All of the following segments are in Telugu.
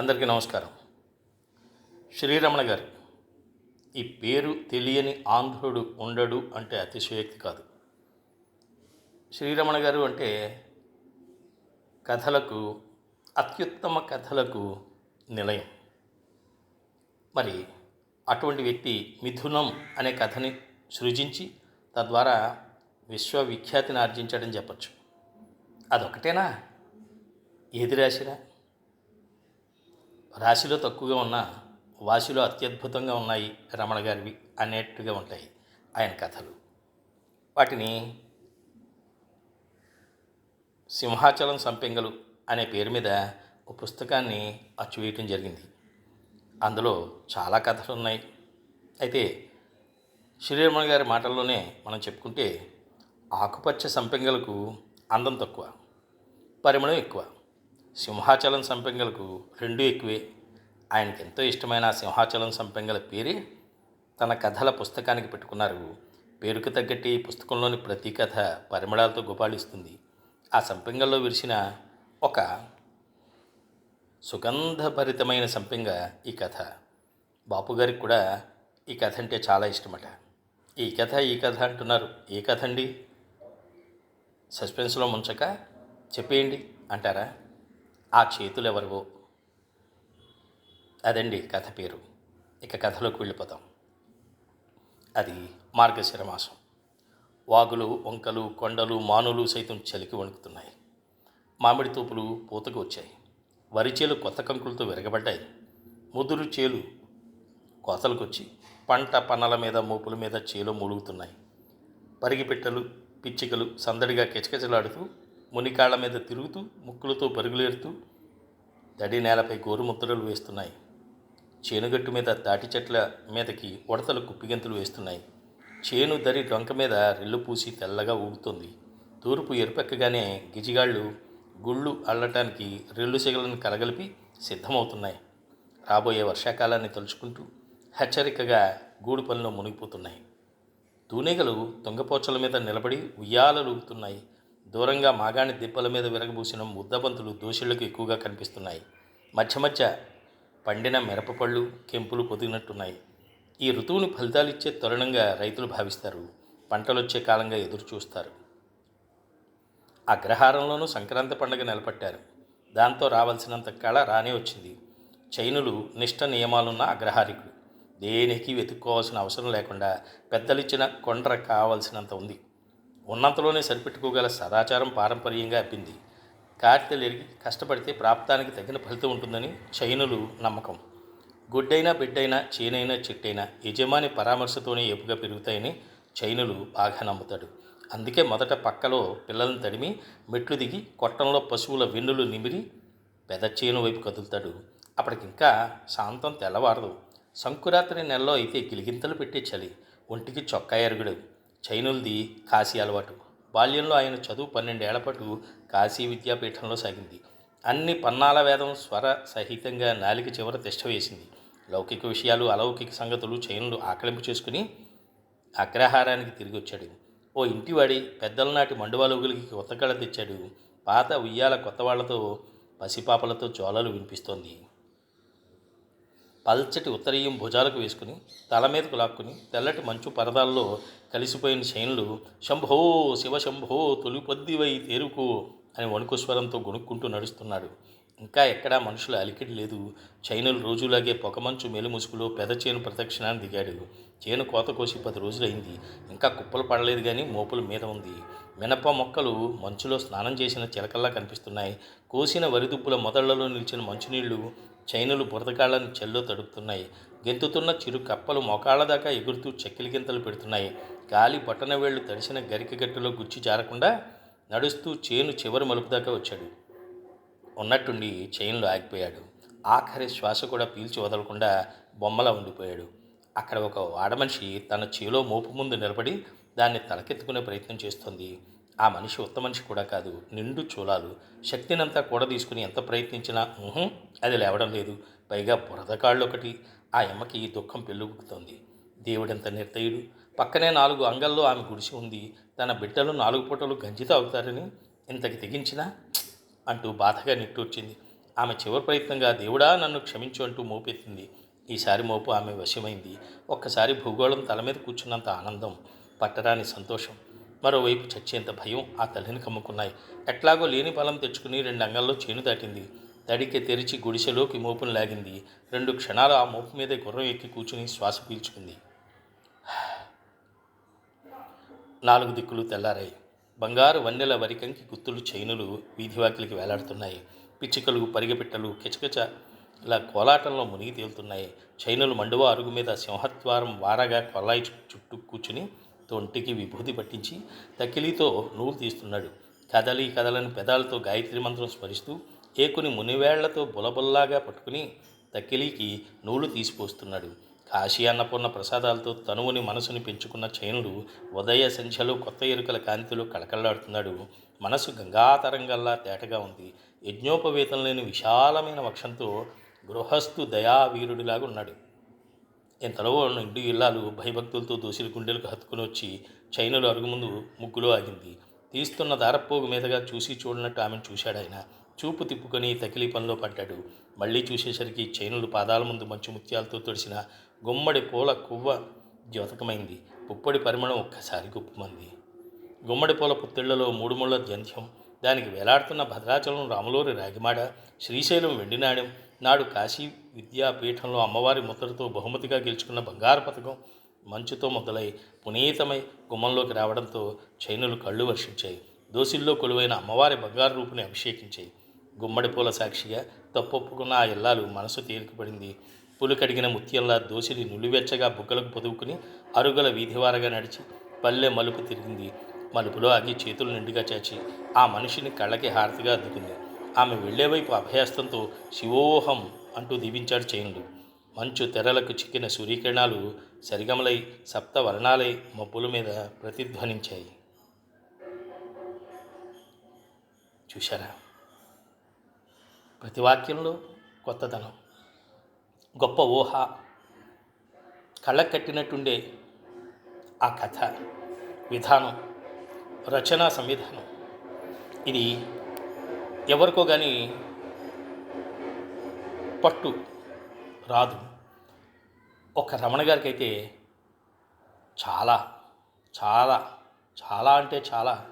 అందరికీ నమస్కారం. శ్రీరమణ గారు ఈ పేరు తెలియని ఆంధ్రుడు ఉండడు అంటే అతిశయోక్తి కాదు. శ్రీరమణ గారు అంటే కథలకు అత్యుత్తమ కథలకు నిలయం. మరి అటువంటి వ్యక్తి మిథునం అనే కథని సృజించి తద్వారా విశ్వవిఖ్యాతిని ఆర్జించడం చెప్పచ్చు. అదొకటేనా ఏది రాసినా? రాశిలో తక్కువగా ఉన్న వాసిలో అత్యద్భుతంగా ఉన్నాయి రమణ గారివి అనేట్టుగా ఉంటాయి ఆయన కథలు. వాటిని సింహాచలం సంపెంగలు అనే పేరు మీద ఒక పుస్తకాన్ని అచ్చువేయటం జరిగింది. అందులో చాలా కథలు ఉన్నాయి. అయితే శ్రీరమణ గారి మాటల్లోనే మనం చెప్పుకుంటే ఆకుపచ్చ సంపెంగలకు అందం తక్కువ పరిమళం ఎక్కువ. సింహాచలం సంపెంగలకు రెండు ఎక్కువే. ఆయనకి ఎంతో ఇష్టమైన సింహాచలం సంపెంగల పేరే తన కథల పుస్తకానికి పెట్టుకున్నారు. పేరుకు తగ్గట్టి ఈ పుస్తకంలోని ప్రతి కథ పరిమళాలతో గుబాళిస్తుంది ఆ సంపెంగల్లో విరిసిన ఒక సుగంధభరితమైన సంపెంగ ఈ కథ. బాపుగారికి కూడా ఈ కథ అంటే చాలా ఇష్టమట. ఈ కథ ఈ కథ అంటున్నారు. ఏ కథ అండి? సస్పెన్స్లో ముంచక చెప్పేయండి అంటారా? ఆ చేతులు ఎవరివో అదండి కథ పేరు. ఇక కథలోకి వెళ్ళిపోతాం. అది మార్గశిర మాసం వాగులు వంకలు కొండలు మానులు సైతం చలికి వణుకుతున్నాయి. మామిడి తోపులు పూతకు వచ్చాయి. వరి చేలు కొత్త కంకులతో విరగబడ్డాయి. ముదురు చేలు కోతలకొచ్చి పంట పనల మీద మోపుల మీద చేలు మూలుగుతున్నాయి. పరిగిపెట్టలు పిచ్చికలు సందడిగా కిచకిచలాడుతూ మునికాళ్ళ మీద తిరుగుతూ ముక్కులతో పరుగులేరుతూ తడి నేలపై గోరుముద్రలు వేస్తున్నాయి. చేనుగట్టు మీద తాటి చెట్ల మీదకి ఉడతలు కుప్పిగెంతులు వేస్తున్నాయి. చేను దరి డొంక మీద రెల్లు పూసి తెల్లగా ఊగుతుంది. తూర్పు ఎరుపెక్కగానే గిజిగాళ్ళు గుళ్ళు అల్లటానికి రెల్లు సిగలను కలగలిపి సిద్ధమవుతున్నాయి. రాబోయే వర్షాకాలాన్ని తలుచుకుంటూ హెచ్చరికగా గూడు పనిలో మునిగిపోతున్నాయి. తూనెగలు తుంగపోచల మీద నిలబడి ఉయ్యాలలుగుతున్నాయి దూరంగా మాగాణి దిబ్బల మీద విరగబూసిన ముద్దబంతులు దోషులకు ఎక్కువగా కనిపిస్తున్నాయి. మధ్య మధ్య పండిన మిరపపళ్ళు కెంపులు పొదిగినట్టున్నాయి. ఈ ఋతువుని ఫలితాలిచ్చే తరుణంగా రైతులు భావిస్తారు. పంటలొచ్చే కాలంగా ఎదురు చూస్తారు. అగ్రహారంలోనూ సంక్రాంతి పండుగ నిలబట్టారు దాంతో రావాల్సినంత కళ రానే వచ్చింది. చైనులు నిష్ట నియమాలున్న అగ్రహారికులు. దేనికి వెతుక్కోవాల్సిన అవసరం లేకుండా పెద్దలిచ్చిన కొండ్ర కావాల్సినంత ఉంది. ఉన్నంతలోనే సరిపెట్టుకోగల సదాచారం పారంపర్యంగా అప్పింది కార్తెలిరిగి కష్టపడితే ప్రాప్తానికి తగిన ఫలితం ఉంటుందని చైనులు నమ్మకం. గుడ్డైనా బిడ్డైనా చేనైనా చెట్టైనా యజమాని పరామర్శతోనే ఏపుగా పెరుగుతాయని చైనులు బాగా నమ్ముతాడు. అందుకే మొదట పక్కలో పిల్లలను తడిమి మెట్లు దిగి కొట్టంలో పశువుల వెన్నులు నిమిరి పెద చేను వైపు కదులుతాడు. అప్పటికింకా శాంతం తెల్లవారదు. సంకురాత్రి నెలలో అయితే గిలిగింతలు పెట్టే చలి ఒంటికి చొక్కా ఎరుగుడు. చైనులది కాశీ అలవాటు. బాల్యంలో ఆయన చదువు పన్నెండేళ్ళపాటు కాశీ విద్యాపీఠంలో సాగింది. అన్ని పన్నాల వేదం స్వర సహితంగా నాలిక చివర తిష్ట వేసింది. లౌకిక విషయాలు అలౌకిక సంగతులు చైనులు ఆకలింపు చేసుకుని అగ్రహారానికి తిరిగి వచ్చాడు. ఓ ఇంటివాడి పెద్దల నాటి మండువాలోగులకి కొత్త కళ తెచ్చాడు. పాత ఉయ్యాల కొత్త వాళ్ళతో పసిపాపలతో జోలలు వినిపిస్తోంది. పల్చటి ఉత్తరీయం భుజాలకు వేసుకుని తల మీదకు లాక్కుని తెల్లటి మంచు పరదాల్లో కలిసిపోయిన శైనులు శంభో శివ శంభో తొలిపొద్దివై తేరుకో అని వణుకు స్వరంతో గొణుక్కుంటూ నడుస్తున్నాడు. ఇంకా ఎక్కడా మనుషుల అలికిడి లేదు. చైనులు రోజులాగే పొగమంచు మెలుముసుగులో పెద చేను ప్రదక్షిణాన్ని దిగాడు. చేను కోత కోసి పది రోజులైంది. ఇంకా కుప్పలు పడలేదు కానీ మోపుల మీద ఉంది. మినప మొక్కలు మంచులో స్నానం చేసిన చిలకల్లా కనిపిస్తున్నాయి. కోసిన వరిదుప్పుల మొదళ్ళలో నిలిచిన మంచునీళ్ళు చైనులు బురదకాళ్ళని చెల్లో తడుపుతున్నాయి. గెంతుతున్న చిరు కప్పలు మోకాళ్ళ దాకా ఎగురుతూ చెక్కిలి గింతలు పెడుతున్నాయి. గాలి బొట్టన వేళ్ళు తడిసిన గరికగట్టులో గుచ్చి జారకుండా నడుస్తూ చేను చివరి మలుపు దాకా వచ్చాడు. ఉన్నట్టుండి చైన్లో ఆగిపోయాడు. ఆఖరి శ్వాస కూడా పీల్చి వదలకుండా బొమ్మలా ఉండిపోయాడు. అక్కడ ఒక వాడమనిషి తన చేలో మోపు ముందు నిలబడి దాన్ని తలకెత్తుకునే ప్రయత్నం చేస్తోంది. ఆ మనిషి ఉత్త మనిషి కూడా కాదు నిండు చూలాలు. శక్తినంతా కూడా తీసుకుని ఎంత ప్రయత్నించినా అది లేవడం లేదు. పైగా బురదకాళ్ళు ఒకటి ఆ ఎమ్మకి దుఃఖం పెళ్ళుగుతోంది దేవుడెంత నిర్దయుడు. పక్కనే నాలుగు అంగల్లో ఆమె గుడిసి ఉంది. తన బిడ్డలు నాలుగు పూటలు గంజి తాగుతారని ఇంతకి తెగించినా? అంటూ బాధగా నిట్టూర్చింది. ఆమె చివరి ప్రయత్నంగా దేవుడా నన్ను క్షమించు అంటూ మోపెత్తింది. ఈసారి మోపు ఆమె వశమైంది. ఒక్కసారి భూగోళం తల మీద కూర్చున్నంత ఆనందం పట్టరాని సంతోషం. మరోవైపు చచ్చేంత భయం ఆ తల్లిని కమ్ముకున్నాయి. ఎట్లాగో లేని బలం తెచ్చుకుని రెండు అంగల్లో చేను దాటింది. తడికి తెరిచి గుడిసెలోకి మోపును లాగింది. రెండు క్షణాలు ఆ మోపు మీద గుర్రం ఎక్కి కూర్చుని శ్వాస పీల్చుకుంది. నాలుగు దిక్కులు తెల్లారాయి. బంగారు వన్నెల వరికంకి గుత్తులు చైనులు వీధివాకిలికి వేలాడుతున్నాయి. పిచ్చుకలు పరిగెపిట్టలు కిచకిచ ఇలా కోలాటంలో మునిగి తేలుతున్నాయి. చైనులు మండువ అరుగు మీద సింహద్వారం వారగా కొల్లాయి చుట్టూ కూర్చుని తొంటికి విభూతి పట్టించి తకిలీతో నూలు తీస్తున్నాడు. కదలి కదలని పెదాలతో గాయత్రి మంత్రం స్మరిస్తూ ఏకుని మునివేళ్ళతో బులబుల్లాగా పట్టుకుని తక్కిలీకి నూలు తీసిపోస్తున్నాడు. కాశీ అన్నపూర్ణ ప్రసాదాలతో తనువుని మనసుని పెంచుకున్న చైనుడు ఉదయ సంధ్యలో కొత్త ఎరుకల కాంతిలో కళకళలాడుతున్నాడు. మనసు గంగాతరంగల్లా తేటగా ఉంది. యజ్ఞోపవేతం లేని విశాలమైన వక్షంతో గృహస్థు దయావీరుడిలాగా ఉన్నాడు ఇంతలో ఇడ్డు ఇల్లాలు భయభక్తులతో దోసిరి గుండెలకు హత్తుకుని వచ్చి చైనులు అరుగు ముందు ముగ్గులో ఆగింది. తీస్తున్న దారపోగు మీదగా చూసి చూడనట్టు ఆమెను చూశాడాయన చూపు తిప్పుకొని తకిలీ పనిలో పడ్డాడు. మళ్ళీ చూసేసరికి చైనులు పాదాల ముందు మంచు ముత్యాలతో తొడిసిన గుమ్మడి పూల కువ్వ ద్యోతకమైంది పుప్పొడి పరిమళం ఒక్కసారి గుప్పమంది. గుమ్మడి పూల పుత్తిళ్ళలో మూడు ముళ్ళ జంధ్యం దానికి వేలాడుతున్న భద్రాచలం రాములూరి రాగిమాడ శ్రీశైలం వెండినాడెం నాడు కాశీ విద్యాపీఠంలో అమ్మవారి ముద్రతో బహుమతిగా గెలుచుకున్న బంగారు పథకం మంచుతో మొదలై పునీతమై గుమ్మంలోకి రావడంతో చైనులు కళ్ళు వర్షించాయి. దోసిల్లో కొలువైన అమ్మవారి బంగారు రూపుని అభిషేకించాయి. గుమ్మడి పూల సాక్షిగా తప్పొప్పుకున్న ఆ ఇల్లాలు మనసు తేలికపడింది. పులు కడిగిన ముత్యంలా దోసిలి నులివెచ్చగా బుగ్గలకు పొదువుకుని అరుగుల వీధివారగా నడిచి పల్లె మలుపు తిరిగింది. మలుపులో ఆగి చేతులు నిండుగా చాచి ఆ మనిషిని కళ్ళకి హారతిగా అద్దుకుంది. ఆమె వెళ్ళేవైపు అభయస్తంతో శివోహం అంటూ దీవించాడు చైనుడు. మంచు తెరలకు చిక్కిన సూర్యకిరణాలు సరిగమలై సప్త వర్ణాలై మబ్బుల మీద ప్రతిధ్వనించాయి. చూశారా? ప్రతి వాక్యంలో కొత్తదనం. గొప్ప ఊహ. కళ్ళకు కట్టినట్టుండే ఆ కథ. విధానం. రచనా సంవిధానం. ఇది ఎవరికో కానీ పట్టు రాదు. ఒక రమణ గారికి అయితే చాలా చాలా చాలా అంటే చాలా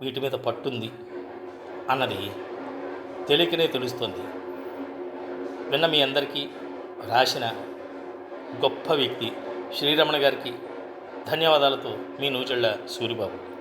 వీటి మీద పట్టుంది అన్నది తెలియకనే తెలుస్తుంది. విన్న మీ అందరికీ రాసిన గొప్ప వ్యక్తి శ్రీరమణ గారికి ధన్యవాదాలతో మీ నూచెళ్ళ సూరిబాబు.